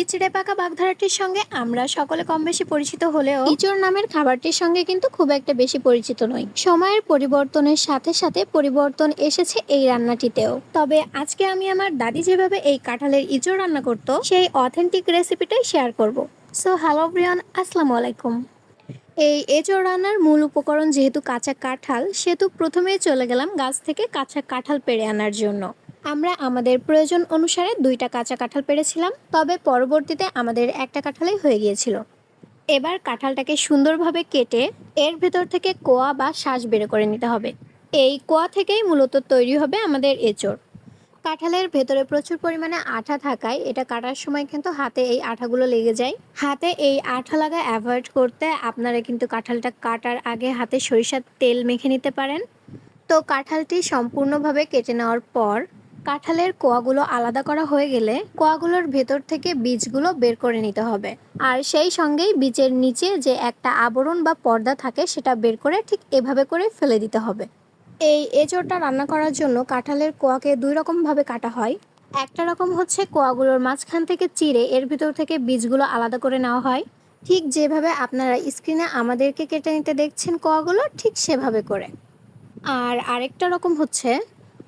ইচড়ে পাকা বাগধারাটির সঙ্গে আমরা সকলে কম বেশি পরিচিত হলেও ইচড় নামের খাবারটির সঙ্গে কিন্তু খুব একটা বেশি পরিচিত নই। সময়ের পরিবর্তনের সাথে সাথে পরিবর্তন এসেছে এই রান্নাটিতেও। তবে আজকে আমি আমার দাদি যেভাবে এই কাঁঠালের ইচড় রান্না করত সেই অথেন্টিক রেসিপিটাই শেয়ার করব। সো হ্যালো ব্রিয়ান আসসালামু আলাইকুম। এই এঁচড় রান্নার মূল উপকরণ যেহেতু কাঁচা কাঁঠাল সেহেতু প্রথমেই চলে গেলাম গাছ থেকে কাঁচা কাঁঠাল পেড়ে আনার জন্য। আমরা আমাদের প্রয়োজন অনুসারে দুইটা কাঁচা কাঁঠাল পেরেছিলাম, তবে পরবর্তীতে আমাদের একটা কাঁঠালেই হয়ে গিয়েছিল। এবার কাঁঠালটাকে সুন্দরভাবে কেটে এর ভেতর থেকে কোয়া বা শ্বাস বের করে নিতে হবে। এই কোয়া থেকেই মূলত তৈরি হবে আমাদের এঁচড়। কাঁঠালের ভেতরে প্রচুর পরিমাণে আঠা থাকায় এটা কাটার সময় কিন্তু হাতে এই আঠাগুলো লেগে যায়। হাতে এই আঠা লাগা অ্যাভয়েড করতে আপনারা কিন্তু কাঁঠালটা কাটার আগে হাতে সরিষার তেল মেখে নিতে পারেন। তো কাঁঠালটি সম্পূর্ণভাবে কেটে নেওয়ার পর কাঁঠালের কোয়াগুলো আলাদা করা হয়ে গেলে কোয়াগুলোর ভেতর থেকে বীজগুলো বের করে নিতে হবে। আর সেই সঙ্গেই বীজের নিচে যে একটা আবরণ বা পর্দা থাকে সেটা বের করে ঠিক এভাবে করে ফেলে দিতে হবে। এই এঁচড়টা রান্না করার জন্য কাঁঠালের কোয়াকে দুই রকমভাবে কাটা হয়। একটা রকম হচ্ছে কোয়াগুলোর মাঝখান থেকে চিড়ে, এর ভিতর থেকে বীজগুলো আলাদা করে নেওয়া হয়। ঠিক যেভাবে আপনারা স্ক্রিনে আমাদেরকে কেটে নিতে দেখছেন কোয়াগুলো, ঠিক সেভাবে করে। আর আরেকটা রকম হচ্ছে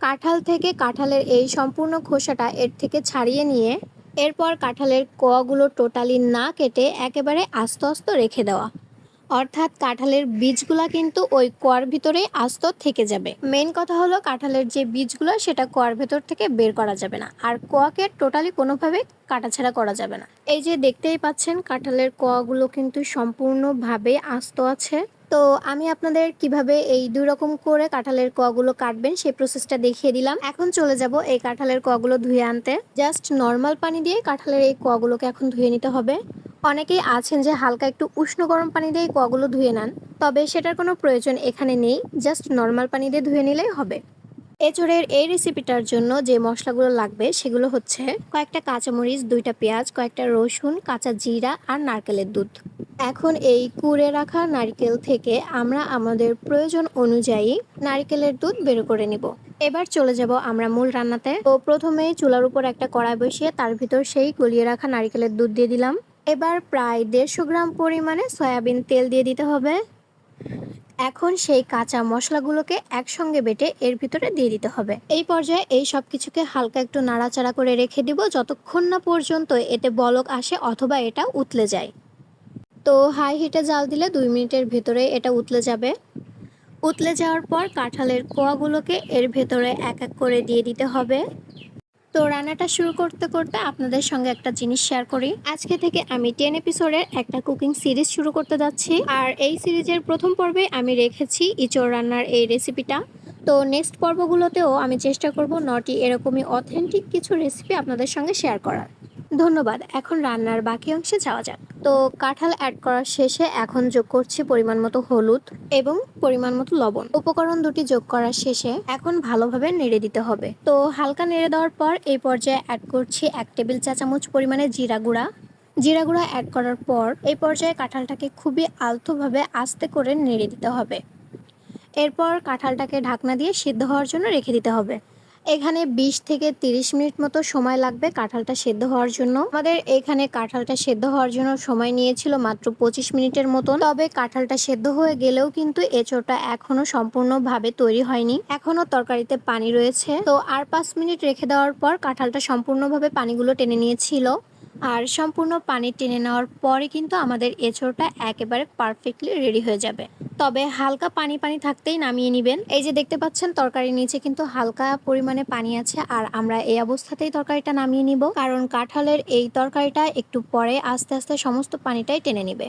কাঁঠাল থেকে কাঁঠালের এই সম্পূর্ণ খোসাটা এর থেকে ছাড়িয়ে নিয়ে এরপর কাঁঠালের কোয়াগুলো টোটালি না কেটে একেবারে আস্ত আস্ত রেখে দেওয়া। অর্থাৎ কাঁঠালের বীজগুলা কিন্তু ওই কোয়ার ভিতরেই আস্ত থেকে যাবে। মেন কথা হলো কাঁঠালের যে বীজগুলো, সেটা কোয়ার ভেতর থেকে বের করা যাবে না। আর কোয়াকে টোটালি কোনোভাবে কাটাছাড়া করা যাবে না। এই যে দেখতেই পাচ্ছেন, কাঁঠালের কোয়াগুলো কিন্তু সম্পূর্ণভাবে আস্ত আছে। তো আমি আপনাদের কীভাবে এই দুই রকম করে কাঁঠালের কোয়াগুলো কাটবেন সেই প্রসেসটা দেখিয়ে দিলাম। এখন চলে যাব এই কাঁঠালের কোয়াগুলো ধুয়ে আনতে। জাস্ট নর্মাল পানি দিয়ে কাঁঠালের এই কোয়াগুলোকে এখন ধুয়ে নিতে হবে। অনেকেই আছেন যে হালকা একটু উষ্ণ গরম পানি দিয়ে এই কোয়াগুলো ধুয়ে নেন, তবে সেটার কোনো প্রয়োজন এখানে নেই। জাস্ট নর্মাল পানি দিয়ে ধুয়ে নিলেই হবে। এচোড়ের এই রেসিপিটার জন্য যে মশলাগুলো লাগবে সেগুলো হচ্ছে কয়েকটা কাঁচামরিচ, দুইটা পেঁয়াজ, কয়েকটা রসুন, কাঁচা জিরা আর নারকেলের দুধ। এখন এই কুড়ে রাখা নারকেল থেকে আমরা আমাদের প্রয়োজন অনুযায়ী নারকেলের দুধ বের করে নিব। এবার চলে যাব আমরা মূল রান্নাতে। তো প্রথমেই চুলার উপর একটা কড়াই বসিয়ে তার ভিতর সেই গলিয়ে রাখা নারকেলের দুধ দিয়ে দিলাম। এবার প্রায় দেড়শো গ্রাম পরিমাণে সয়াবিন তেল দিয়ে দিতে হবে। এখন সেই কাঁচা মশলাগুলোকে একসঙ্গে বেটে এর ভিতরে দিয়ে দিতে হবে। এই পর্যায়ে এই সব কিছুকে হালকা একটু নাড়াচাড়া করে রেখে দিব যতক্ষণ না পর্যন্ত এতে বলক আসে অথবা এটা উতলে যায়। তো হাই হিটে জাল দিলে দুই মিনিটের ভেতরে এটা উতলে যাবে। উতলে যাওয়ার পর কাঁঠালের কোয়াগুলোকে এর ভেতরে এক এক করে দিয়ে দিতে হবে। তো রান্নাটা শুরু করতে করতে আপনাদের সঙ্গে একটা জিনিস শেয়ার করি। আজকে থেকে আমি টেন এপিসোডের একটা কুকিং সিরিজ শুরু করতে যাচ্ছি। আর এই সিরিজের প্রথম পর্বে আমি রেখেছি ইচোর রান্নার এই রেসিপিটা। তো নেক্সট পর্বগুলোতেও আমি চেষ্টা করব নটি এরকমই অথেন্টিক কিছু রেসিপি আপনাদের সঙ্গে শেয়ার করার। ধন্যবাদ, এখন রান্নার বাকি অংশে যাওয়া যাক। তো কাঁঠাল অ্যাড করার শেষে এখন যোগ করছি পরিমাণ মতো হলুদ এবং পরিমাণ মতো লবণ। উপকরণ দুটি যোগ করার শেষে এখন ভালোভাবে নেড়ে দিতে হবে। তো হালকা নেড়ে দেওয়ার পর এই পর্যায়ে অ্যাড করছি এক টেবিল চা চামচ পরিমাণে জিরা গুঁড়া। জিরা গুঁড়া অ্যাড করার পর এই পর্যায়ে কাঁঠালটাকে খুবই আলতোভাবে আস্তে করে নেড়ে দিতে হবে। এরপর কাঁঠালটাকে ঢাকনা দিয়ে সিদ্ধ হওয়ার জন্য রেখে দিতে হবে। এখানে ২০ থেকে ৩০ মিনিট মতো সময় লাগবে কাঁঠালটা সেদ্ধ হওয়ার জন্য। আমাদের এখানে কাঁঠালটা সেদ্ধ হওয়ার জন্য সময় নিয়েছিল মাত্র পঁচিশ মিনিটের মতো তবে কাঁঠালটা সেদ্ধ হয়ে গেলেও কিন্তু এঁচোড়টা এখনও সম্পূর্ণভাবে তৈরি হয়নি। এখনও তরকারিতে পানি রয়েছে। তো আর পাঁচ মিনিট রেখে দেওয়ার পর কাঁঠালটা সম্পূর্ণভাবে পানিগুলো টেনে নিয়েছিল। আর সম্পূর্ণ পানি টেনে নেওয়ার পরে কিন্তু আমাদের এঁচোড়টা একেবারে পারফেক্টলি রেডি হয়ে যাবে। তবে হালকা পানি পানি থাকতেই নামিয়ে নেবেন। এই যে দেখতে পাচ্ছেন, তরকারির নিচে কিন্তু হালকা পরিমাণে পানি আছে আর আমরা এই অবস্থাতেই তরকারিটা নামিয়ে নিব। কারণ কাঁঠালের এই তরকারিটা একটু পরে আস্তে আস্তে সমস্ত পানিটাই টেনে নেবে।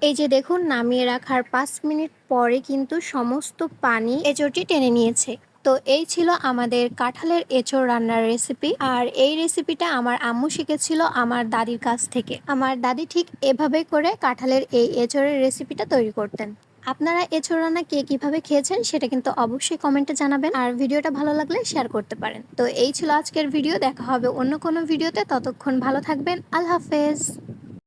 এই যে দেখুন, নামিয়ে রাখার পাঁচ মিনিট পরে কিন্তু সমস্ত পানি এঁচড়টি টেনে নিয়েছে। তো এই ছিল আমাদের কাঁঠালের এঁচড় রান্নার রেসিপি আর এই রেসিপিটা আমার আম্মু শিখেছিল আমার দাদির কাছ থেকে। আমার দাদি ঠিক এভাবে করে কাঁঠালের এই এঁচড়ের রেসিপিটা তৈরি করতেন। আপনারা এঁচড় রান্না কে কীভাবে খেয়েছেন সেটা কিন্তু অবশ্যই কমেন্টে জানাবেন আর ভিডিওটা ভালো লাগলে শেয়ার করতে পারেন। তো এই ছিল আজকের ভিডিও দেখা হবে অন্য কোনো ভিডিওতে ততক্ষণ ভালো থাকবেন। আল্লাহ হাফেজ।